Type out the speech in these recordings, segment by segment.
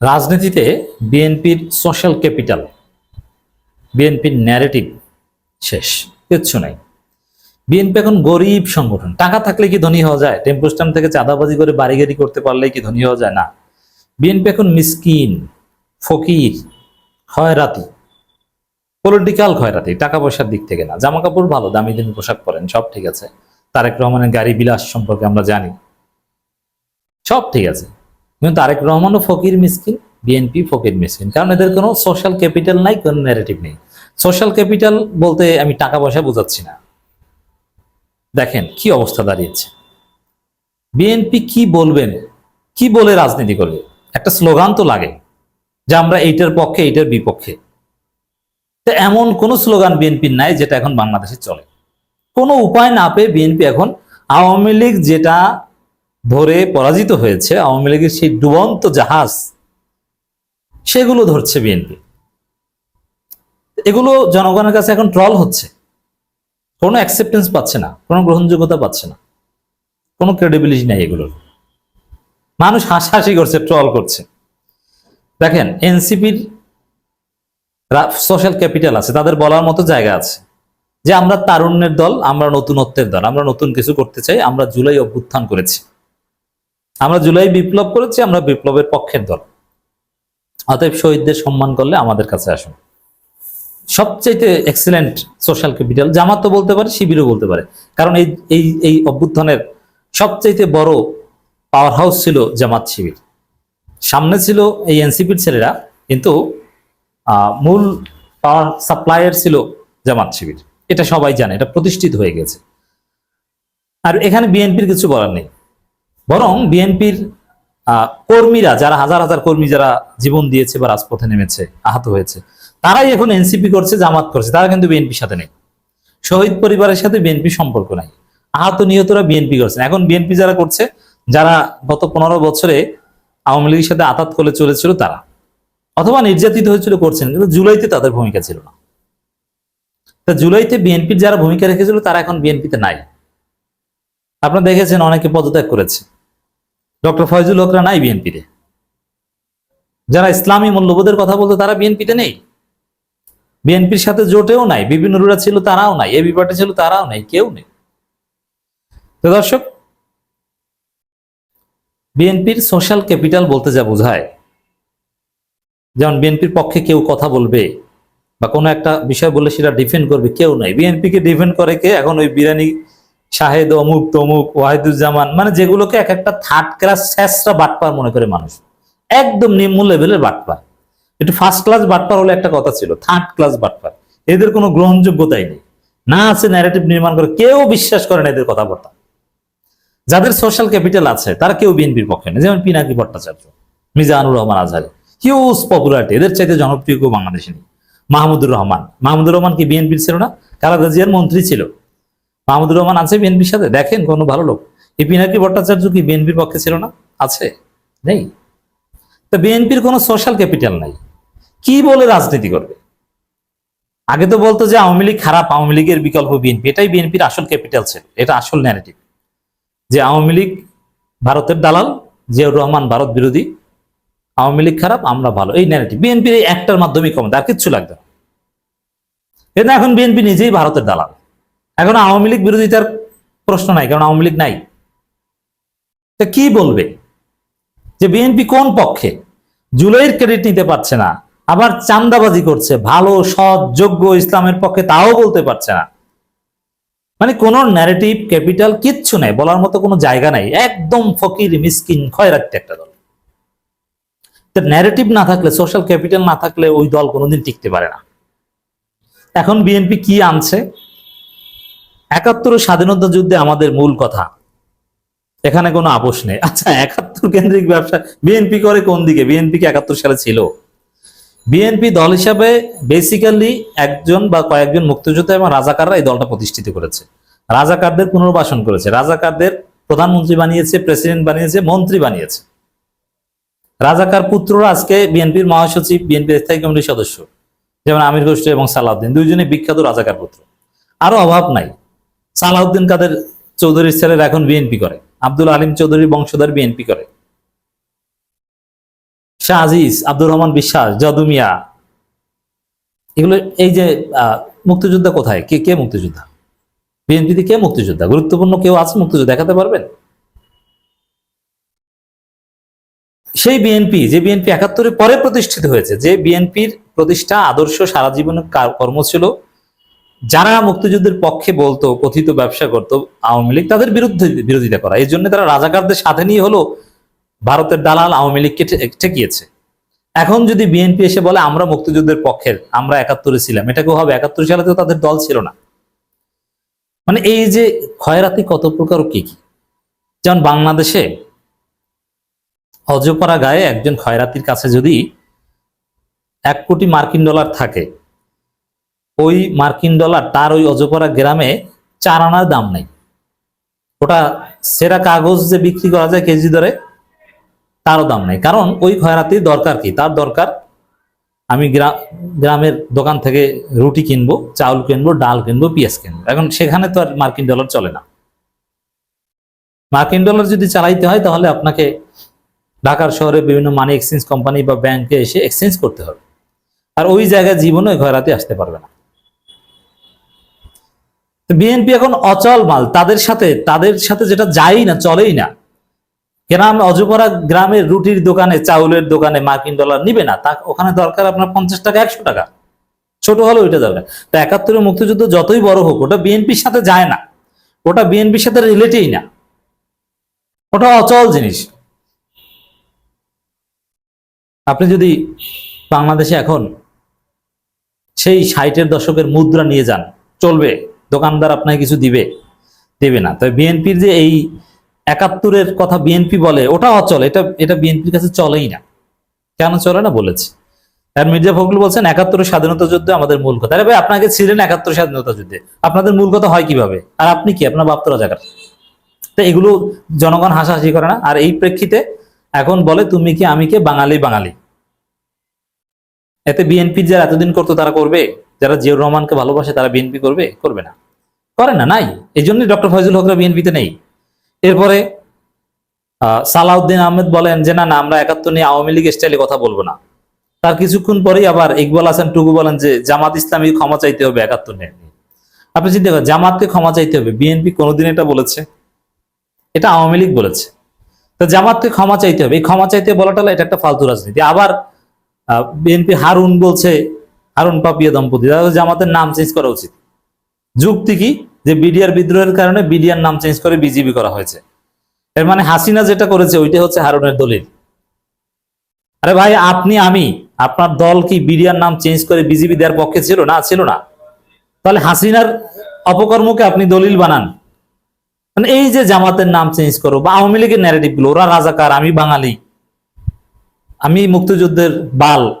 রাজনীতিতে বিএনপির social capital বিএনপির ন্যারেটিভ শেষ, কিচ্ছু নাই। বিএনপি এখন গরিব সংগঠন, টাকা থাকলে কি ধনী হওয়া যায়? টেম্পো স্ট্যান্ড থেকে চাঁদাবাজি করে বাড়ি গাড়ি করতে পারলে কি ধনী হওয়া যায়? না। বিএনপি এখন মিসকিন, ফকির খয়রাতি পলিটিক্যাল খয়রাতি টাকা পয়সার দিক থেকে না। জামা কাপড় ভালো, দামি দামি পোশাক পরেন, সব ঠিক আছে। তারেক রহমানের গাড়ি বিলাস সম্পর্কে আমরা জানি। সব ঠিক আছে। কিন্তু তারেক রহমানও ফকির মিসকিন বিএনপি ফকির মিসকিন। কারণ এদের কোনো সোশ্যাল ক্যাপিটাল নাই, কোনো ন্যারেটিভ নেই। সোশ্যাল ক্যাপিটাল বলতে আমি টাকা পয়সা বোঝাচ্ছি না। দেখেন কি অবস্থা দাঁড়িয়েছে। বিএনপি কি বলবেন, কি বলে রাজনীতি করবে? একটা স্লোগান তো লাগে যে আমরা এইটার পক্ষে, এইটার বিপক্ষে। তো এমন কোন স্লোগান বিএনপির নাই যেটা এখন বাংলাদেশে চলে। কোনো উপায় না পেয়ে বিএনপি এখন আওয়ামী লীগ যেটা ধরে পরাজিত হয়েছে আওয়ামী লীগের সেই ডুবন্ত জাহাজ। সেগুলো ধরছে বিএনপি। এগুলো জনগণের কাছে এখন ট্রল হচ্ছে। কোনো অ্যাকসেপ্টেন্স পাচ্ছে না, কোনো গ্রহণযোগ্যতা পাচ্ছে না। কোনো ক্রেডিবিলিটি নাই এগুলোর। মানুষ হাসাহাসি করছে, ট্রল করছে। দেখেন, এনসিপির সোশ্যাল ক্যাপিটাল আছে, তাদের বলার মতো জায়গা আছে। যে আমরা তারুণ্যের দল, আমরা নতুনত্বের দল, আমরা নতুন কিছু করতে চাই, আমরা জুলাই অভ্যুত্থান করেছি। আমরা জুলাই বিপ্লব করেছি, আমরা বিপ্লবের পক্ষের দল। অতএব শহীদদের সম্মান করলে আমাদের কাছে আসুন। সবচাইতে এক্সিলেন্ট সোশ্যাল ক্যাপিটাল জামাত তো বলতে পারে, শিবিরও বলতে পারে। কারণ এই এই এই অভ্যুত্থানের সবচাইতে বড় পাওয়ার হাউস ছিল জামাত শিবির। সামনে ছিল এই এনসিপির ছেলেরা, কিন্তু মূল পাওয়ার সাপ্লায়ার ছিল জামাত শিবির। এটা সবাই জানে, এটা প্রতিষ্ঠিত হয়ে গেছে। আর এখানে বিএনপির কিছু বলার নেই। বরং বিএনপির কর্মীরা, যারা হাজার হাজার কর্মী যারা জীবন দিয়েছে বা রাজপথে নেমেছে, আহত হয়েছে, তারাই এখন এনসিপি করছে, জামাত করছে, তারা কিন্তু বিএনপির সাথে নেই। শহীদ পরিবারের সাথে বিএনপি সম্পর্ক নাই। আহত নিহতরা বিএনপি করছেন এখন বিএনপি যারা করছে, যারা গত পনেরো বছরে আওয়ামী লীগের সাথে আতাত করে চলেছিল তারা। অথবা নির্যাতিত হয়েছিল, করছেন, কিন্তু জুলাইতে তাদের ভূমিকা ছিল না। তা জুলাইতে বিএনপির যারা ভূমিকা রেখেছিল, তারা এখন বিএনপিতে নাই। আপনারা দেখেছেন, অনেকে পদত্যাগ করেছে। ডক্টর ফয়জুল হকরা নাই বিএনপিতে যারা ইসলামী মূল্যবোধের কথা বলতো, তারা বিএনপিতে নেই। বিএনপির সাথে জোটেও নাই, বিভিন্ন রুরা ছিল, তারাও নাই এবি পার্টি ছিল, তারাও নাই, কেউ নেই। তো দর্শক, বিএনপির সোশ্যাল ক্যাপিটাল বলতে যা বোঝায়, যেমন বিএনপির পক্ষে কেউ কথা বলবে বা কোনো একটা বিষয় বললে সেটা ডিফেন্ড করবে, কেউ নাই। বিএনপিকে ডিফেন্ড করে কে? এখন ওই বিরানি শাহেদ, অমুক, তমুক, ওয়াহিদুজ্জামান মানে যেগুলোকে এক একটা থার্ড ক্লাস শেষরা বাটপার মনে করে মানুষ। একদম নিম্ন লেভেলের বাটপার। একটু ফার্স্ট ক্লাস বাটপার হলে একটা কথা ছিল থার্ড ক্লাস বাটপার। এদের কোনো গ্রহণযোগ্যতাই নেই। না আছে ন্যারেটিভ নির্মাণ করে, কেউ বিশ্বাস করে না এদের কথাবার্তা। যাদের সোশ্যাল ক্যাপিটাল আছে, তারা কেউ বিএনপির পক্ষে নেই। যেমন পিনাকি ভট্টাচার্য, মিজানুর রহমান আজহারি হিউজ পপুলারিটি এদের চাইতে জনপ্রিয় কেউ বাংলাদেশে নেই। মাহমুদুর রহমান। মাহমুদুর রহমান কি বিএনপির ছিল না? খালেদা জিয়ার মন্ত্রী ছিল। মাহমুদুর রহমান আছে বিএনপির সাথে? দেখেন, কোনো ভালো লোক। এই পিনাকি ভট্টাচার্য কি বিএনপির পক্ষে ছিল না? আছে। নেই। তো বিএনপির কোনো সোশ্যাল ক্যাপিটাল নাই। কি বলে রাজনীতি করবে? আগে তো বলতো যে আওয়ামী লীগ খারাপ, আওয়ামী লীগের বিকল্প বিএনপি। এটাই বিএনপির আসল ক্যাপিটাল ছিল। এটা আসল ন্যারেটিভ যে আওয়ামী লীগ ভারতের দালাল, জিয়াউর রহমান ভারত বিরোধী। আওয়ামী লীগ খারাপ, আমরা ভালো। এই ন্যারেটিভ বিএনপির এই একটার মাধ্যমে কমে আর কিচ্ছু লাগবে না। এটা এখন বিএনপি নিজেই ভারতের দালাল। এখন আওয়ামী লীগ বিরোধিতার প্রশ্ন নাই, কারণ আওয়ামী লীগ নাই। তা কি বলবে? যে বিএনপি কোন পক্ষে? জুলাইয়ের ক্রেডিট নিতে পারছে না, আবার চান্দাবাজি করছে, ভালো, সৎ, যোগ্য ইসলামের পক্ষে তাও বলতে পারছে না। মানে কোন ন্যারেটিভ ক্যাপিটাল কিচ্ছু নাই, বলার মতো কোনো জায়গা নাই, একদম ফকির, মিসকিন খয়রাত্তি একটা দল। ন্যারেটিভ না থাকলে সোশ্যাল ক্যাপিটাল না থাকলে ওই দল কোনোদিন টিকতে পারে না। এখন বিএনপি কি আনছে? একাত্তরের স্বাধীনতা যুদ্ধে আমাদের মূল কথা। এখানে কোনো আপোষ নেই। আচ্ছা একাত্তর কেন্দ্রিক ব্যবসা বিএনপি করে কোন দিকে? বিএনপি কি একাত্তর সালে ছিল? বিএনপি দল হিসাবে বেসিক্যালি একজন বা কয়েকজন মুক্তিযোদ্ধা এবং রাজাকাররা এই দলটা প্রতিষ্ঠিত করেছে। রাজাকারদের পুনর্বাসন করেছে। রাজাকারদের প্রধানমন্ত্রী বানিয়েছে প্রেসিডেন্ট বানিয়েছে, মন্ত্রী বানিয়েছে। রাজাকার পুত্ররা আজকে বিএনপির মহাসচিব বিএনপির স্থায়ী কমিটির সদস্য, যেমন আমির গোষ্ঠী এবং সালাউদ্দিন। দুইজনে বিখ্যাত রাজাকার পুত্র। আরও অভাব নাই। সালাউদ্দিন কাদের চৌধুরীর ছেলেরা এখন বিএনপি করে। আব্দুল আলিম চৌধুরী বংশধর বিএনপি করে। শাহ আজিজ, আব্দুর রহমান বিশ্বাস যদুমিয়া এগুলো এই যে মুক্তিযোদ্ধা কোথায়? কে কে মুক্তিযোদ্ধা? বিএনপিতে কে মুক্তিযোদ্ধা? গুরুত্বপূর্ণ কেউ আছে মুক্তিযোদ্ধা? দেখাতে পারবেন? সেই বিএনপি যে বিএনপি একাত্তরের পরে প্রতিষ্ঠিত হয়েছে, যে বিএনপির প্রতিষ্ঠা, আদর্শ, সারা জীবনের কর্ম ছিল যারা মুক্তিযুদ্ধের পক্ষে বলতো, কথিত ব্যবসা করত, আওয়ামী লীগ, তাদের বিরুদ্ধে বিরোধিতা করা। এই জন্য তারা রাজাকারদের সাথে নিয়ে হলো ভারতের দালাল আওয়ামী লীগকে ঠেকিয়েছে। এখন যদি বিএনপি এসে বলে, আমরা মুক্তিযুদ্ধের পক্ষের, আমরা একাত্তরে ছিলাম। এটাকেও হবে একাত্তর সালে তো তাদের দল ছিল না। মানে এই যে ক্ষয়রাতি কত প্রকার কি কি? যেমন বাংলাদেশে অজপাড়া গায়ে একজন খয়রাতির কাছে যদি এক কোটি মার্কিন ডলার থাকে ওই মার্কিন ডলার তার ওই অজপাড়া গ্রামে চার আনার দাম নেই। ওটা সেরা কাগজ যে বিক্রি করা যায় কেজি দরে, তারও দাম নেই। কারণ ওই খয়রাতির দরকার কি? তার দরকার আমি গ্রা- গ্রামের দোকান থেকে রুটি কিনবো, চাউল কিনবো, ডাল কিনবো, পেঁয়াজ কিনবো। এখন সেখানে তো আর মার্কিন ডলার চলে না। মার্কিন ডলার যদি চালাইতে হয় তাহলে আপনাকে ঢাকার শহরে বিভিন্ন মানি এক্সচেঞ্জ কোম্পানি বা ব্যাংকে এসে এক্সচেঞ্জ করতে হবে। আর ওই জায়গায় জীবনে ঘরাতে আসতে পারবে না। বিএনপি এখন অচল মাল, তাদের সাথে তাদের সাথে যেটা যায়ই না, চলেই না। গ্রাম অজপরা গ্রামের রুটির দোকানে, চাউলের দোকানে মার্কিন ডলার নিবে না, তা ওখানে দরকার আপনার পঞ্চাশ টাকা, একশো টাকা। ছোট হলো ওইটা দরকার। তা একাত্তরের মুক্তিযুদ্ধ যতই বড় হোক, ওটা বিএনপির সাথে যায় না। ওটা বিএনপির সাথে রিলেটেই না। ওটা অচল জিনিস। আপনি যদি বাংলাদেশে এখন সেই ষাটের দশকের মুদ্রা নিয়ে যান, চলবে। দোকানদার আপনাকে কিছু দিবে, দেবে না। তবে বিএনপির যে এই একাত্তরের কথা বিএনপি বলে ওটা অচল। এটা এটা বিএনপির কাছে চলেই না। কেন চলে না বলেছে? আর মির্জা ফখরুল বলছেন একাত্তরের স্বাধীনতা যুদ্ধে আমাদের মূল কথা। ভাই, আপনাকে ছিলেন একাত্তর স্বাধীনতা যুদ্ধে। আপনাদের মূল কথা হয় কীভাবে? আর আপনি কি? আপনার বাপ্ত রাজাকার। তো এগুলো জনগণ হাসাহাসি করে না। আর এই প্রেক্ষিতে এখন বলে, তুমি কি, আমি কে বাঙালি বাঙালি? এতে বিএনপি যারা এতদিন করতো, তারা করবে? যারা জিয়াউর রহমানকে ভালোবাসে, তারা বিএনপি করবে? করবে না। করে না, নাই। এই জন্যই ডক্টর ফয়জুল হকরা বিএনপিতে নেই। এরপরে সালাউদ্দিন আহমেদ বলেন যে, না না, আমরা একাত্তর নিয়ে আওয়ামী লীগ স্টাইলে কথা বলব না। তার কিছুক্ষণ পরেই আবার ইকবাল হাসান টুকু বলেন যে, জামাত ইসলামী ক্ষমা চাইতে হবে একাত্তর নিয়ে। আপনি চিন্তা করেন, জামাতকে ক্ষমা চাইতে হবে? বিএনপি কোনোদিন এটা বলেছে? এটা আওয়ামী লীগ বলেছে। তো জামাতকে ক্ষমা চাইতে হবে। এই ক্ষমা চাইতে বলাটা এটা একটা ফালতু রাজনীতি। আবার বিএনপি হারুন বলছে হারুন পাপিয়া দম্পতি। তাহলে জামাতের নাম চেঞ্জ করা উচিত। যুক্তি কি? যে বিডিআর বিদ্রোহের কারণে বিডিআর নাম চেঞ্জ করে বিজিবি করা হয়েছে। এর মানে হাসিনা যেটা করেছে ওইটা হচ্ছে হারুনের দলিল। আরে ভাই, আপনি, আমি, আপনার দল কি বিডিআর নাম চেঞ্জ করে বিজিবি দেওয়ার পক্ষে ছিল না? ছিল না। তাহলে হাসিনার অপকর্মকে আপনি দলিল বানান। মানে এই যে জামাতের নাম চেঞ্জ করো, বা আওয়ামী লীগের ন্যারেটিভগুলো, ওরা রাজাকার, আমি বাঙালি। আমি মুক্তিযুদ্ধের বাল।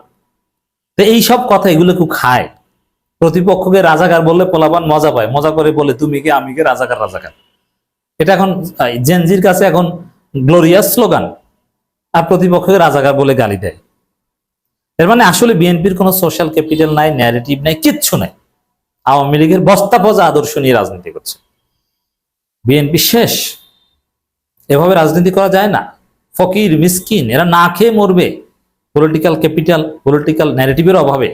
তো এই সব কথা এগুলো খুব খায়। প্রতিপক্ষকে রাজাকার বললে পোলাপান মজা পায়। মজা করে বলে, তুমি কে, আমি কে, রাজাকার রাজাকার? এটা এখন জেনজির কাছে এখন গ্লোরিয়াস স্লোগান আর প্রতিপক্ষকে রাজাকার বলে গালি দেয়। এর মানে আসলে বিএনপির কোনো সোশ্যাল ক্যাপিটাল নাই ন্যারেটিভ নাই, কিচ্ছু নাই। আওয়ামী লীগের বস্তা পজা আদর্শ নিয়ে রাজনীতি করছে। বিএনপি শেষ। এভাবে রাজনীতি করা যায় না। ফকির, মিসকিন, এরা না খেয়ে মরবে। পলিটিক্যাল ক্যাপিটাল পলিটিক্যাল ন্যারেটিভের অভাবে